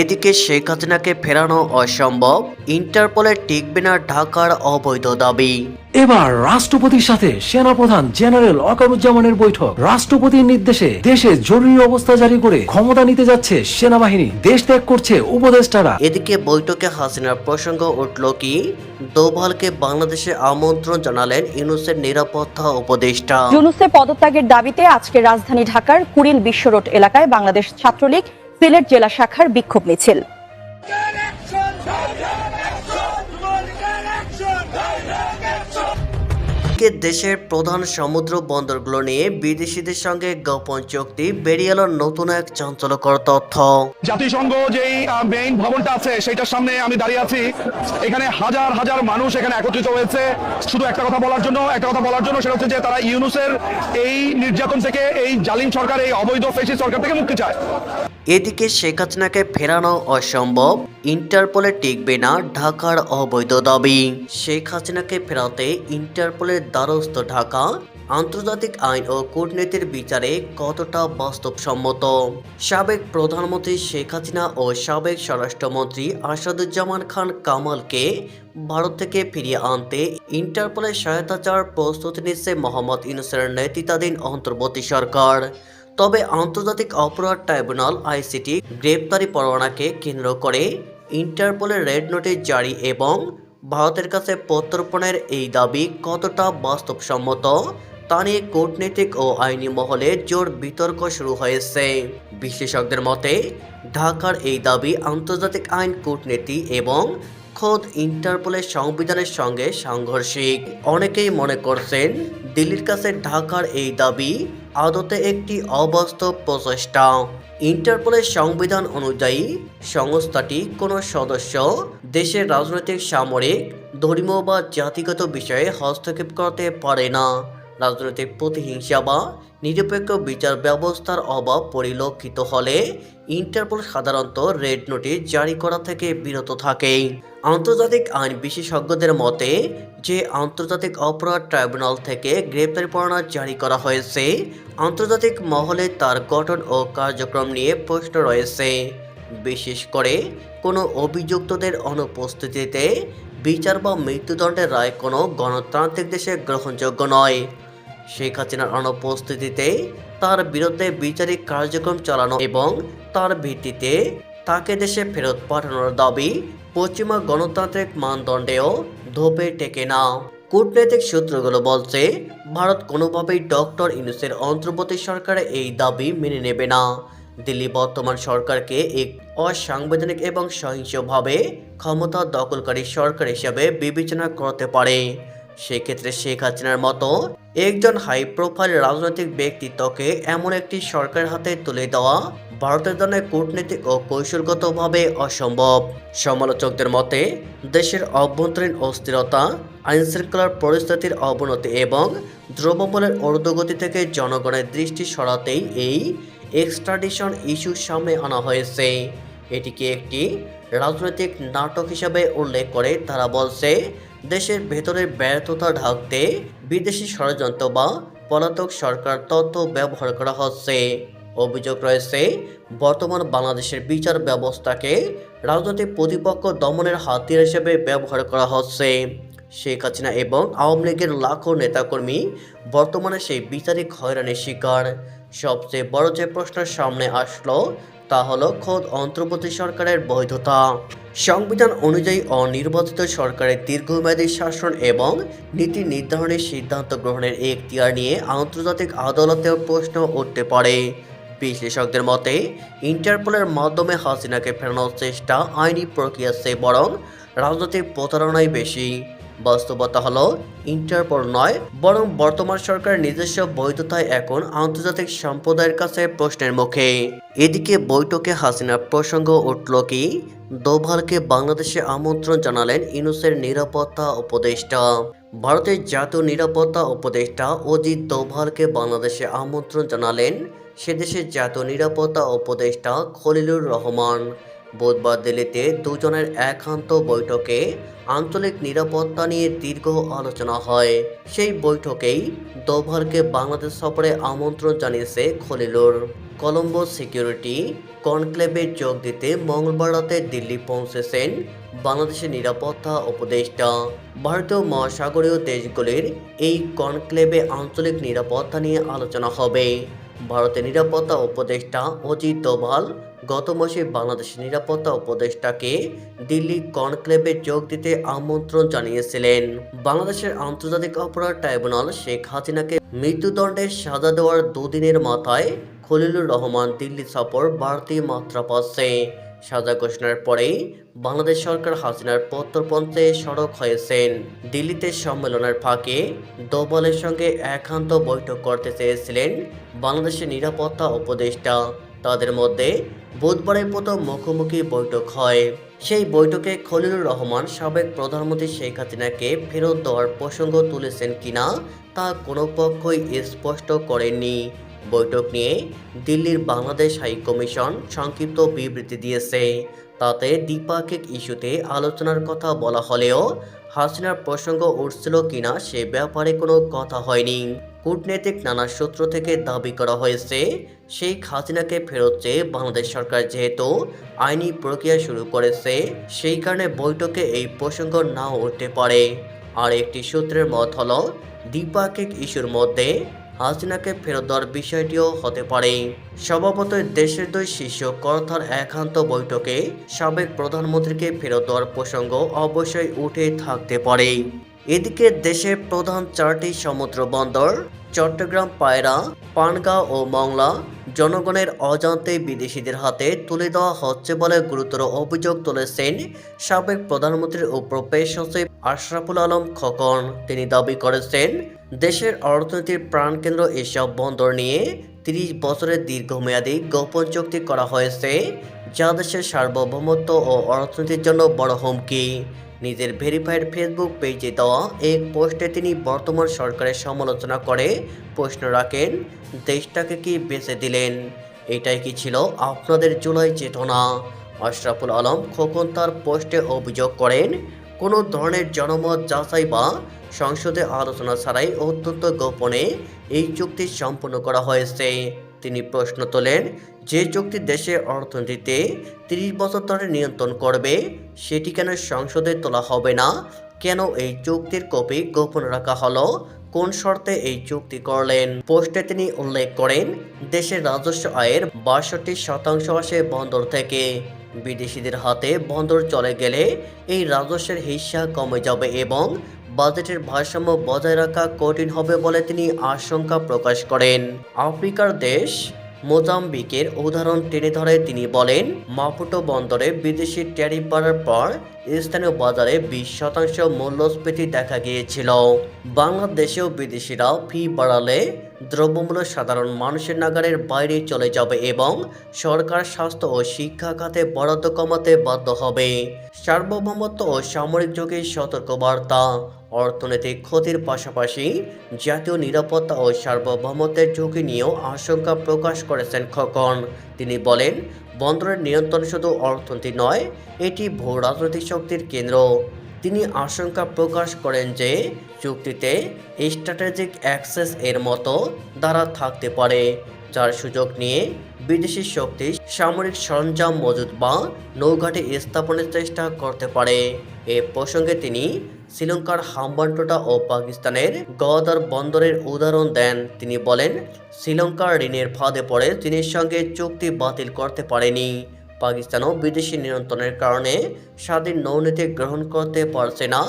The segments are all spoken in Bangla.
এদিকে শেখ হাসিনাকে ফেরানো অসম্ভব। ইন্টারপোলের টিকবে না ঢাকার অবৈধ দাবি। এবার রাষ্ট্রপতির সাথে সেনাপ্রধান জেনারেল ওয়াকারুজ্জামানের বৈঠক। রাষ্ট্রপতির নির্দেশে দেশে জরুরি অবস্থা জারি করে ক্ষমতা নিতে যাচ্ছে সেনাবাহিনী। দেশ ত্যাগ করছে উপদেষ্টারা। এদিকে বৈঠকে হাসিনার প্রসঙ্গ উঠল কি? দোভালকে বাংলাদেশে আমন্ত্রণ জানালেন ইউনুসের নিরাপত্তা উপদেষ্টা। ইউনুসের পদত্যাগের দাবিতে আজকে রাজধানী ঢাকার কুড়িল বিশ্ব রোড এলাকায় বাংলাদেশ ছাত্রলীগ সিলেট জেলা শাখার বিক্ষোভ মিছিল। এদিকে দেশের প্রধান সমুদ্র বন্দরগুলো নিয়ে বিদেশিদের সঙ্গে গোপন চুক্তি বেরিয়ে এলো নতুন এক চাঞ্চল্যকর তথ্য। জাতিসংঘ যেই মেইন ভবনটা আছে সেটার সামনে আমি দাঁড়িয়ে আছি। এখানে হাজার হাজার মানুষ এখানে একত্রিত হয়েছে। শুধু একটা কথা বলার জন্য একটা কথা বলার জন্য সেটা হচ্ছে যে তারা ইউনুসের এই নির্যাতন থেকে এই জালিম সরকার এই অবৈধ ফেসি সরকার থেকে মুক্তি চায়। এদিকে শেখ হাসিনাকে ফেরানো অসম্ভব। ইন্টারপোলে টিকবে না ঢাকার অবৈধ দাবি। শেখ হাসিনাকে ফেরাতে ইন্টারপোলের দ্বারস্থ ঢাকা। আন্তর্জাতিক আইন ও কূটনীতির বিচারে কতটা বাস্তবসম্মত? সাবেক প্রধানমন্ত্রী শেখ হাসিনা ও সাবেক স্বরাষ্ট্রমন্ত্রী আসাদুজ্জামান খান কামালকে ভারত থেকে ফিরিয়ে আনতে ইন্টারপোলের সহায়তা চাওয়ার প্রস্তুতি নিচ্ছে মোহাম্মদ ইউনুসের নেতৃত্বাধীন অন্তর্বর্তী সরকার। তবে আন্তর্জাতিক অপরাধ ট্রাইব্যুনাল আইসিটি গ্রেপ্তারি পরোয়ানাকে কেন্দ্র করে ইন্টারপোলের রেড নোটিশ জারি এবং ভারতের কাছে প্রত্যর্পণের এই দাবি কতটা বাস্তবসম্মত তা নিয়ে কূটনৈতিক ও আইনি মহলে জোর বিতর্ক শুরু হয়েছে। বিশেষজ্ঞদের মতে, ঢাকার এই দাবি আন্তর্জাতিক আইন কূটনীতি এবং খোদ ইন্টারপোলের সংবিধানের সঙ্গে সাংঘর্ষিক। অনেকেই মনে করছেন দিল্লির কাছে ঢাকার এই দাবি আদতে একটি অবাস্তব প্রচেষ্টা। ইন্টারপোলের সংবিধান অনুযায়ী সংস্থাটি কোনো সদস্য, দেশের রাজনৈতিক, সামরিক, ধর্মীয় বা জাতিগত বিষয়ে হস্তক্ষেপ করতে পারে না। রাজনৈতিক প্রতিহিংসা বা নিরপেক্ষ বিচার ব্যবস্থার অভাব পরিলক্ষিত হলে ইন্টারপোল সাধারণত রেড নোটিশ জারি করা থেকে বিরত থাকে আন্তর্জাতিক আইন বিশেষজ্ঞদের মতে, যে আন্তর্জাতিক অপরাধ ট্রাইব্যুনাল থেকে গ্রেপ্তারি পরোয়ানা জারি করা হয়েছে, আন্তর্জাতিক মহলে তার গঠন ও কার্যক্রম নিয়ে প্রশ্ন রয়েছে। বিশেষ করে কোনো অভিযুক্তদের অনুপস্থিতিতে বিচার বা মৃত্যুদণ্ডের রায় কোনো গণতান্ত্রিক দেশে গ্রহণযোগ্য নয়। শেখ হাসিনার অনুপস্থিতিতে তার বিরুদ্ধে বিচারিক কার্যক্রম চালানো এবং তার ভিত্তিতে তাকে দেশে ফেরত পাঠানোর দাবি পশ্চিমা গণতান্ত্রিক মানদণ্ডেও ধোপে টেকে না। কূটনৈতিক সূত্রগুলো বলছে, ভারত কোনোভাবেই ডক্টর ইউনুসের অন্তর্বর্তী সরকারের এই দাবি মেনে নেবে না। দিল্লি বর্তমান সরকারকে এক অসাংবিধানিক এবং সহিংসভাবে ক্ষমতা দখলকারী সরকার হিসেবে বিবেচনা করতে পারে। সেক্ষেত্রে শেখ হাসিনার মতো একজন হাই প্রোফাইল রাজনৈতিক ব্যক্তিত্বকে এমন একটি সরকারের হাতে তুলে দেওয়া ভারতের জন্য কূটনীতিক ও কৌশলগতভাবে অসম্ভব। সমালোচকদের মতে, দেশের অভ্যন্তরীণ অস্থিরতা, আইনশৃঙ্খলার পরিস্থিতির অবনতি এবং দ্রব্যমূল্যের ঊর্ধ্বগতি থেকে জনগণের দৃষ্টি সরাতেই এই এক্সট্রাডিশন ইস্যু সামনে আনা হয়েছে। এটিকে একটি রাজনৈতিক নাটক হিসাবে উল্লেখ করে তারা বলছে দেশের ভেতরের ব্যর্থতা ঢাকতে বিদেশি ষড়যন্ত্র বা পলাতক সরকার তথ্য ব্যবহার করা হচ্ছে। অভিযোগ রয়েছে, বর্তমান বাংলাদেশের বিচার ব্যবস্থাকে রাজনৈতিক প্রতিপক্ষ দমনের হাতিয়ার হিসেবে ব্যবহার করা হচ্ছে। শেখ হাসিনা এবং আওয়ামী লীগের লাখো নেতাকর্মী বর্তমানে সেই বিচারিক হয়রানির শিকার। সবচেয়ে বড় যে প্রশ্নের সামনে আসলো তা হলো খোদ অন্তর্বর্তী সরকারের বৈধতা। সংবিধান অনুযায়ী অনির্বাচিত সরকারের দীর্ঘমেয়াদী শাসন এবং নীতি নির্ধারণের সিদ্ধান্ত গ্রহণের এখতিয়ার নিয়ে আন্তর্জাতিক আদালতেও প্রশ্ন উঠতে পারে। বিশ্লেষকদের মতে, ইন্টারপোলের মাধ্যমে হাসিনাকে ফেরানোর চেষ্টা আইনি প্রক্রিয়ার চেয়ে বরং রাজনৈতিক প্রতারণাই বেশি। বাস্তবতা হলো ইন্টারপোল নয়, বরং বর্তমান সরকারের নিজস্ব বৈধতায় এখন আন্তর্জাতিক সম্প্রদায়ের কাছে প্রশ্নের মুখে। এদিকে বৈঠকে হাসিনার প্রসঙ্গ উঠল কি? দোভালকে বাংলাদেশে আমন্ত্রণ জানালেন ইনুসের নিরাপত্তা উপদেষ্টা। ভারতের জাতীয় নিরাপত্তা উপদেষ্টা অজিত দোভালকে বাংলাদেশে আমন্ত্রণ জানালেন সেদেশের জাতীয় নিরাপত্তা উপদেষ্টা খলিলুর রহমান। বুধবার দিল্লিতে দুজনের একান্ত বৈঠকে আঞ্চলিক নিরাপত্তা নিয়ে দীর্ঘ আলোচনা হয়। সেই বৈঠকেই দোভারকে বাংলাদেশ সফরে আমন্ত্রণ জানিয়েছে খলিলুর। কলম্বো সিকিউরিটি কনক্লেভে যোগ দিতে মঙ্গলবার রাতে দিল্লি পৌঁছেছেন বাংলাদেশের নিরাপত্তা উপদেষ্টা। ভারতীয় মহাসাগরীয় দেশগুলির এই কনক্লেভে আঞ্চলিক নিরাপত্তা নিয়ে আলোচনা হবে। ভারতের নিরাপত্তা উপদেষ্টা অজিত দোভাল গত মাসে বাংলাদেশের নিরাপত্তা উপদেষ্টাকে দিল্লি কনক্লেভে যোগ দিতে আমন্ত্রণ জানিয়েছিলেন। বাংলাদেশের আন্তর্জাতিক অপরাধ ট্রাইব্যুনাল শেখ হাসিনাকে মৃত্যুদণ্ডের সাজা দেওয়ার দুদিনের মাথায় খলিলুর রহমান দিল্লি সফর বাড়তি মাত্রা পাচ্ছে। সাজা ঘোষণার পরেই বাংলাদেশ সরকার হাসিনার প্রত্যর্পণে সড়ক হয়েছেন। দিল্লিতে সম্মেলনের ফাঁকে দোবলের সঙ্গে একান্ত বৈঠক করতে চেয়েছিলেন বাংলাদেশের নিরাপত্তা উপদেষ্টা। তাদের মধ্যে বুধবারের প্রথম মুখোমুখি বৈঠক হয়। সেই বৈঠকে খলিলুর রহমান সাবেক প্রধানমন্ত্রী শেখ হাসিনাকে ফেরত দেওয়ার প্রসঙ্গ তুলেছেন কিনা তা কোনো পক্ষই স্পষ্ট করেননি। বৈঠক নিয়ে দিল্লির বাংলাদেশ হাই কমিশন সংক্ষিপ্ত বিবৃতি দিয়েছে। তাতে দ্বিপাক্ষিক ইস্যুতে আলোচনার কথা বলা হলেও হাসিনার প্রসঙ্গ উঠছিল কিনা সে ব্যাপারে কোনো কথা হয়নি। কূটনৈতিক নানা সূত্র থেকে দাবি করা হয়েছে, শেখ হাসিনাকে ফেরত চেয়ে বাংলাদেশ সরকার যেহেতু আইনি প্রক্রিয়া শুরু করেছে, সেই কারণে বৈঠকে এই প্রসঙ্গ নাও উঠতে পারে। আর একটি সূত্রের মত হল, দ্বিপাক্ষিক ইস্যুর মধ্যে হাসিনাকে ফেরত দেওয়ার বিষয়টিও হতে পারে। স্বভাবতই দেশের দুই শীর্ষ কর্তার একান্ত বৈঠকে সাবেক প্রধানমন্ত্রীকে ফেরত দেওয়ার প্রসঙ্গ অবশ্যই উঠে থাকতে পারে। এদিকে দেশের প্রধান চারটি সমুদ্র বন্দর, চট্টগ্রাম পায়রা, পানগাঁও ও মংলা জনগণের অজান্তে বিদেশিদের হাতে তুলে দেওয়া হচ্ছে বলে গুরুতর অভিযোগ তুলেছেন সাবেক প্রধানমন্ত্রীর উপপ্রেস সচিব আশরাফুল আলম খকন। তিনি দাবি করেছেন, দেশের অর্থনীতির প্রাণকেন্দ্র এসব বন্দর নিয়ে তিরিশ বছরের দীর্ঘমেয়াদী গোপন চুক্তি করা হয়েছে। যা দেশের সার্বভৌমত্ব ও অর্থনীতির জন্য বড় হুমকি। নিজের ভেরিফাইড ফেসবুক পেজে দেওয়া এক পোস্টে তিনি বর্তমান সরকারের সমালোচনা করে প্রশ্ন রাখেন, দেশটাকে কি বেঁচে দিলেন? এটাই কি ছিল আপনাদের জুলাই চেতনা? আশরাফুল আলম খোকন তার পোস্টে অভিযোগ করেন, কোনো ধরনের জনমত যাচাই বা সংসদে আলোচনা ছাড়াই অত্যন্ত গোপনে এই চুক্তি সম্পন্ন করা হয়েছে। তিনি প্রশ্ন তোলেন, যে চুক্তি দেশের অর্থনীতিতে তিরিশ বছর ধরে নিয়ন্ত্রণ করবে, সেটি কেন সংসদে তোলা হবে না? কেন এই চুক্তির কপি গোপন রাখা হলো? কোন শর্তে এই চুক্তি করলেন? পোস্টে তিনি উল্লেখ করেন, দেশের রাজস্ব আয়ের বাষট্টি শতাংশ আসে বন্দর থেকে। বিদেশিদের হাতে বন্দর চলে গেলে এই রাজস্বের হিস্সা কমে যাবে এবং বাজেটের ভারসাম্য বজায় রাখা কঠিন হবে বলে তিনি আশঙ্কা প্রকাশ করেন। আফ্রিকার দেশ মোজাম্বিকের উদাহরণ টেনে ধরে তিনি বলেন, মাপুটো বন্দরে বিদেশি ট্যারিফ বাড়ার পর স্থানীয় বাজারে বিশ শতাংশ মূল্যস্ফীতি দেখা গিয়েছিল। বাংলাদেশেও বিদেশিরা ফি বাড়ালে দ্রব্যমূল্য সাধারণ মানুষের নাগারের বাইরে চলে যাবে এবং সরকার স্বাস্থ্য ও শিক্ষা খাতে বরাদ্দ কমাতে বাধ্য হবে। সার্বভৌমত্ব ও সামরিক যোগের সতর্কবার্তা অর্থনৈতিক ক্ষতির পাশাপাশি জাতীয় নিরাপত্তা ও সার্বভৌমত্বের ঝুঁকি নিয়েও আশঙ্কা প্রকাশ করেছেন খোকন। তিনি বলেন, বন্দরের নিয়ন্ত্রণ শুধু অর্থনীতি নয়, এটি ভূ রাজনৈতিক শক্তির কেন্দ্র। তিনি আশঙ্কা প্রকাশ করেন যে চুক্তিতে স্ট্র্যাটেজিক অ্যাক্সেস এর মতো দ্বারা থাকতে পারে, যার সুযোগ নিয়ে বিদেশি শক্তি সামরিক সরঞ্জাম মজুদ বা নৌঘাটে স্থাপনের চেষ্টা করতে পারে। এ প্রসঙ্গে তিনি শ্রীলঙ্কার হাম্বানটোটা ও পাকিস্তানের গওয়াদার বন্দরের উদাহরণ দেন। তিনি বলেন শ্রীলঙ্কার ঋণের ফাঁদে পড়ে চীনের সঙ্গে চুক্তি বাতিল করতে পারেনি। পাকিস্তানও বিদেশি নিয়ন্ত্রণের কারণে স্বাধীন নৌনীতি গ্রহণ করতে পারছে না।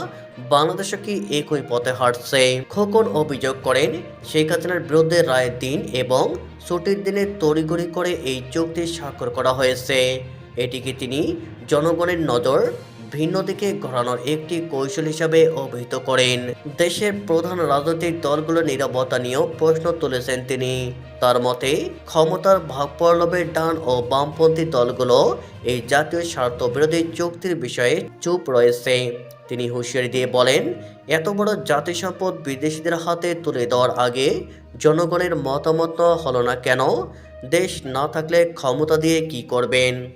বাংলাদেশও কি একই পথে হাঁটছে? খোকন অভিযোগ করেন, শেখ হাসিনার বিরুদ্ধে রায়ের দিন এবং ছুটির দিনে তড়িগড়ি করে এই চুক্তি স্বাক্ষর করা হয়েছে। এটিকে তিনি জনগণের নজর ভিন্ন দিকে ঘোরানোর একটি কৌশল হিসাবে অভিহিত করেন। দেশের প্রধান রাজনৈতিক দলগুলোর নিরাপত্তা নিয়েও প্রশ্ন তুলেছেন তিনি। তার মতে, ক্ষমতার ভাগ পরলবের ডান ও বামপন্থী দলগুলো এই জাতীয় স্বার্থ বিরোধী চুক্তির বিষয়ে চুপ রয়েছে। তিনি হুঁশিয়ারি দিয়ে বলেন, এত বড় জাতিসম্পদ বিদেশিদের হাতে তুলে দেওয়ার আগে জনগণের মতামত হলো না কেন? দেশ না থাকলে ক্ষমতা দিয়ে কি করবেন?